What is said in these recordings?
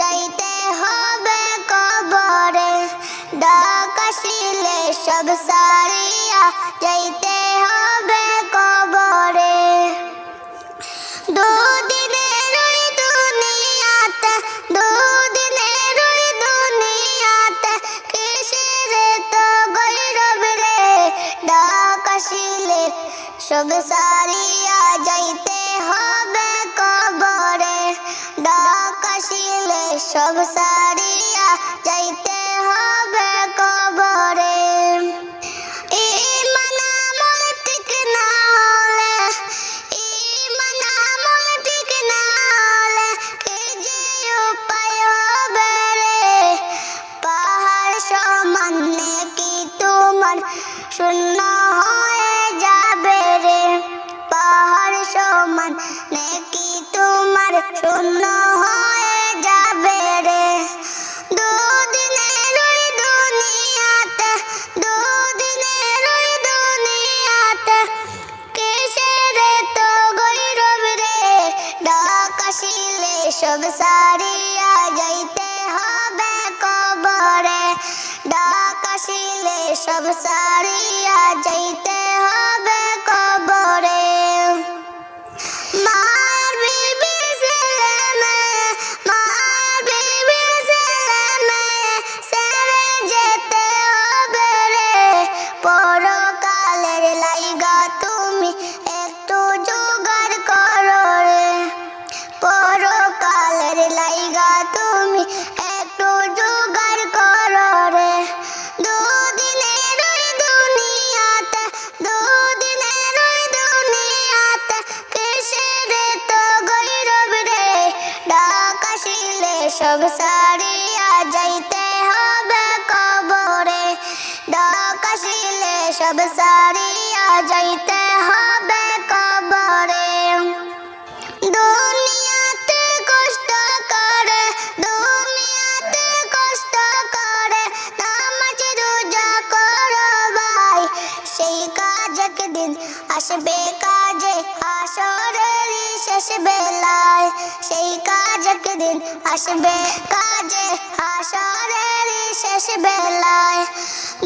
যাইতে হবে কবরে। ডাক আসিলে সব সারিয়া যাইতে হবে কবরে। দুদিনের তো গৈরব রে? ডাক আসিলে সব সারিয়া যাইতে হবে তোমার শূন্য হয়ে যাবে রে। পাহাড় সমান তোমার শূন্য হয়ে যাবে রে। দুদিনের দুনিয়াতে, দুদিনের তো গৈরব রে? ডাক আসিলে সব সারিয়া আসিলে সব সব সারিয়া যাইতে হবে কবরে। ডাক আসিলে সব সারিয়া যাইতে আসবে কাজে আসরের শেষ বেলায়। সেই কাজ একদিন আসবে কাজে আসরের শেষ বেলায়।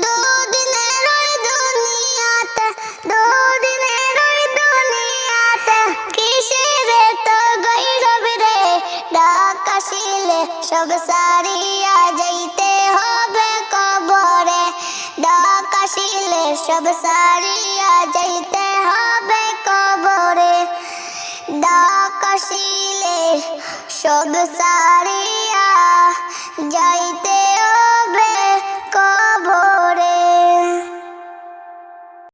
দুদিনের ওই দুনিয়াতে, দুদিনের ওই দুনিয়াতে কিসের তো গৈরব রে? ডাক সব সারিয়া যাইতে হবে কবরে। ডাক সব সারিয়া ডাক আসিলে সব সারিয়া যাইতে